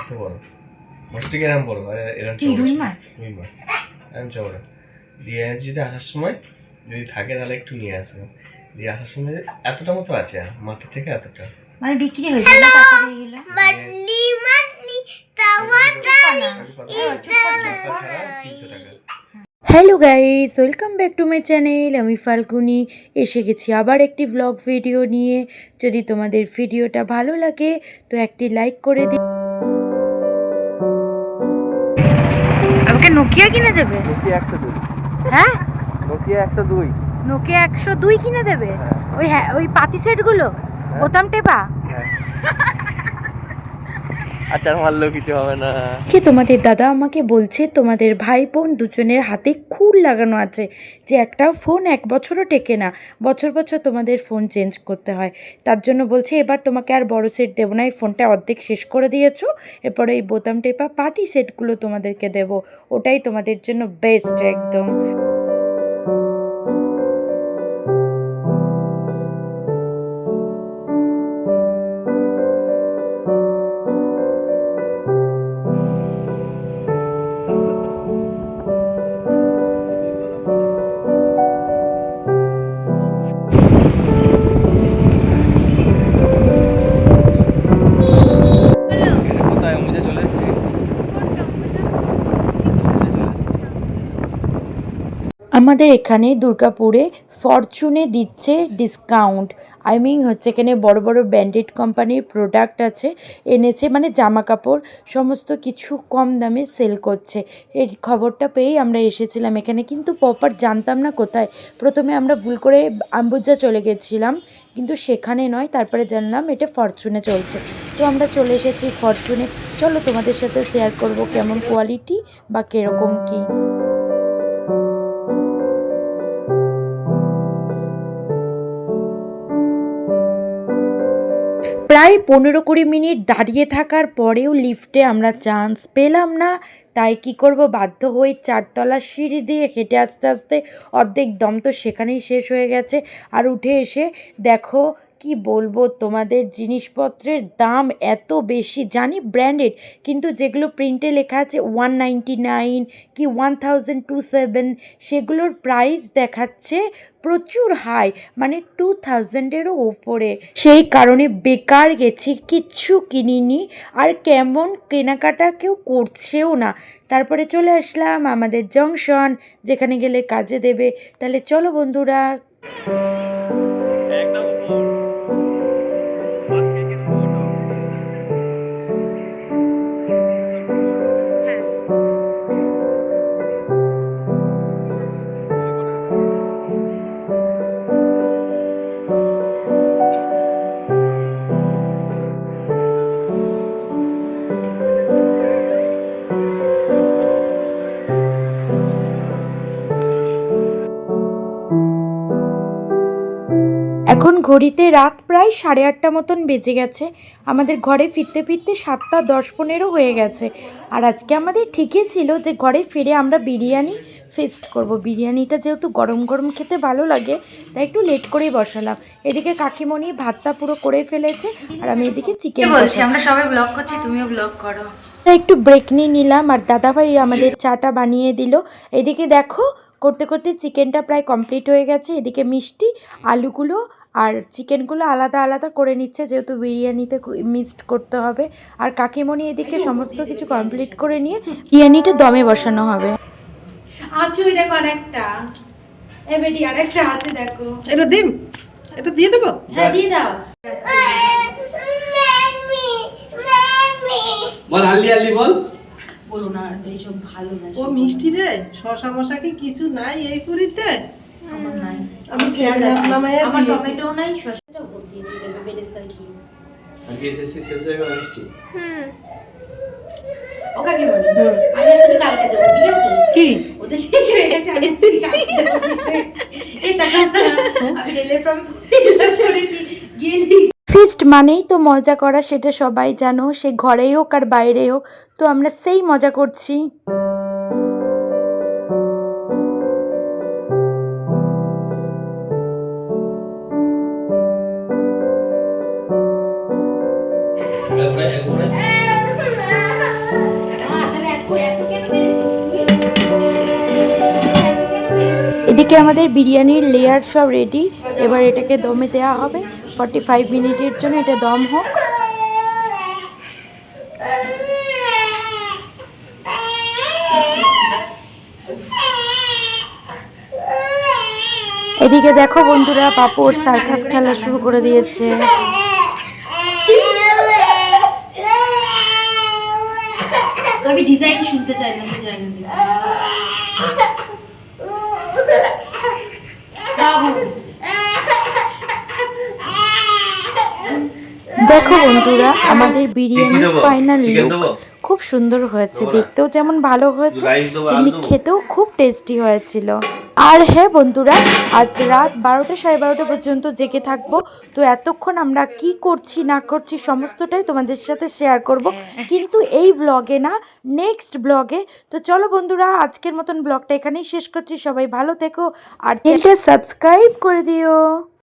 এত বড়। মাছটিকে এরম বড় আর এরম রুই মাছ? রুই মাছ এরম চওড়া। দিয়ে যদি আসার সময় যদি থাকে তাহলে একটু নিয়ে আসব। দিয়ে আসার সময় এতটা মতো আছে মাথা থেকে এতটা। মানে বিক্রি হয়ে গেল? মাছলি hello guys welcome back to my channel আমি ফাল্গুনি। এসে গেছি আবার একটি ব্লগ ভিডিও নিয়ে। যদি তোমাদের ভিডিওটা ভালো লাগে তো একটি লাইক করে দিই নোকিয়া কিনে দেবে? নোকিয়া একশো দুই। হ্যাঁ? নোকিয়া একশো দুই। নোকিয়া একশো দুই কিনে দেবে? ওই হ্যাঁ ওই পাতি সেটগুলো বোতাম টেপা? আচার মারলেও কিছু হবে না। কি তোমাদের দাদা আমাকে বলছে তোমাদের ভাই বোন দুজনের হাতে খুর লাগানো আছে, যে একটা ফোন এক বছরও টেকে না, বছর বছর তোমাদের ফোন চেঞ্জ করতে হয়। তার জন্য বলছে, এবার তোমাকে আর বড় সেট দেবো না, এই ফোনটা অর্ধেক শেষ করে দিয়েছ, এরপরে এই বোতাম টেপা পার্টি সেটগুলো তোমাদেরকে দেবো, ওটাই তোমাদের জন্য বেস্ট একদম। আমাদের এখানে দুর্গাপুরে ফরচুনে দিচ্ছে ডিসকাউন্ট আই মিন হচ্ছে এখানে বড় বড় ব্র্যান্ডেড কোম্পানির প্রোডাক্ট আছে, এনেছে মানে জামা কাপড় সমস্ত কিছু কম দামে সেল করছে। এই খবরটা পেয়েই আমরা এসেছিলাম এখানে, কিন্তু প্রপার জানতাম না কোথায়। প্রথমে আমরা ভুল করে আম্বুজা চলে গেছিলাম, কিন্তু সেখানে নয়, তারপরে জানলাম এটা ফরচুনে চলছে। তো আমরা চলে এসেছি ফরচুনে চলো তোমাদের সাথে শেয়ার করব কেমন কোয়ালিটি বা কীরকম কী। প্রায় পনেরো কুড়ি মিনিট দাঁড়িয়ে থাকার পরেও লিফটে আমরা চান্স পেলাম না। তাই কি করব? বাধ্য হয়ে চারতলা সিঁড়ি দিয়ে হেঁটে আস্তে আস্তে অর্ধেক দম তো সেখানেই শেষ হয়ে গেছে। আর উঠে এসে দেখো কি বলব? তোমাদের জিনিসপত্রের দাম এত বেশি। জানি ব্র্যান্ডেড কিন্তু যেগুলো প্রিন্টে লেখা আছে ওয়ান নাইনটি নাইন কি ওয়ান থাউজেন্ড টু সেভেন সেগুলোর প্রাইস দেখাচ্ছে প্রচুর হাই মানে টু থাউজেন্ডেরও ওপরে সেই কারণে বেকার গেছি, কিচ্ছু কিনিনি, আর কেমন কেনাকাটা কেউ করছেও না। তারপরে চলে আসলাম আমাদের জংশন, যেখানে গেলে কাজে দেবে। তাহলে চলো বন্ধুরা। এখন ঘড়িতে রাত প্রায় সাড়ে আটটা মতন বেজে গেছে। আমাদের ঘরে ফিরতে ফিরতে সাতটা দশ পনেরো হয়ে গেছে। আর আজকে আমাদের ঠিকই ছিল যে ঘরে ফিরে আমরা বিরিয়ানি ফেস্ট করব। বিরিয়ানিটা যেহেতু গরম গরম খেতে ভালো লাগে তাই একটু লেট করেই বসালাম। এদিকে কাকিমণি ভাতটা পুরো করে ফেলেছে আর আমি এদিকে চিকেন বলছি? আমরা সবাই ব্লগ করছি তুমিও ব্লগ করো। একটু ব্রেক নিয়ে নিলাম আর দাদাভাই আমাদের চাটা বানিয়ে দিল। এদিকে দেখো করতে করতে চিকেনটা প্রায় কমপ্লিট হয়ে গেছে। এদিকে মিষ্টি আলুগুলো আর চিকেনগুলো আলাদা আলাদা করে নিচ্ছে যেহেতু বিরিয়ানিতে মিক্সড করতে হবে। আর কাকিমণি এদিকে সমস্ত কিছু কমপ্লিট করে নিয়ে বিরিয়ানিটা দমে বসানো হবে। আছে ওই দেখো আরেকটা। এ বেটি আরেকটা আছে দেখো। এটা দিন। এটা দিয়ে দেবো? হ্যাঁ দিয়ে দাও। মামি মামি বল আলি আলি বল। বলো না এইসব ভালো না ও মিষ্টি রে শশা মশা কি কিছু নাই এই পুরিতে? আমার নাই। আমি সিয়ানা নামাইয়া আমার টমেটো নাই শসাটা উপর দিয়ে দিয়ে দেবে বেরেস্তার ঘি। আজকে এসএসসি শেষ হয়ে গেল মিষ্টি? ও কাকে বলে আমি তুমি কালকে দেবো ঠিক আছে? কি? ওদের শেষ হয়ে গেছে আমি কালকে দেবো। এই টাকা আমি রেলের ফর্ম করেছি গেলি ফিস্ট মানেই তো মজা করা সেটা সবাই জানো। সে ঘরেই হোক আর বাইরে হোক তো আমরা সেই মজা করছি। আমাদের বিরিয়ানির লেয়ার সব রেডি এবার এটাকে দমে দেওয়া হবে। ফর্টি ফাইভ মিনিটের জন্য এটা দম হোক। এদিকে দেখো বন্ধুরা পাপড় সার্কাস খেলা শুরু করে দিয়েছে। আমি ডিজাইন শুনতে চাই না। দেখো বন্ধুরা আমাদের বিরিয়ানির ফাইনাল লুক খুব সুন্দর হয়েছে। দেখতেও যেমন ভালো হয়েছে তেমনি খেতেও খুব টেস্টি হয়েছিল। আর হ্যাঁ বন্ধুরা, আজ রাত বারোটা সাড়ে বারোটা পর্যন্ত জেগে থাকব। তো এতক্ষণ আমরা কি করছি, না করছি সমস্তটাই তোমাদের সাথে শেয়ার করব। কিন্তু এই ব্লগে না নেক্সট ব্লগে তো চলো বন্ধুরা, আজকের মতন ব্লগটা এখানেই শেষ করছি। সবাই ভালো থেকো আর চ্যানেলটা সাবস্ক্রাইব করে দিও।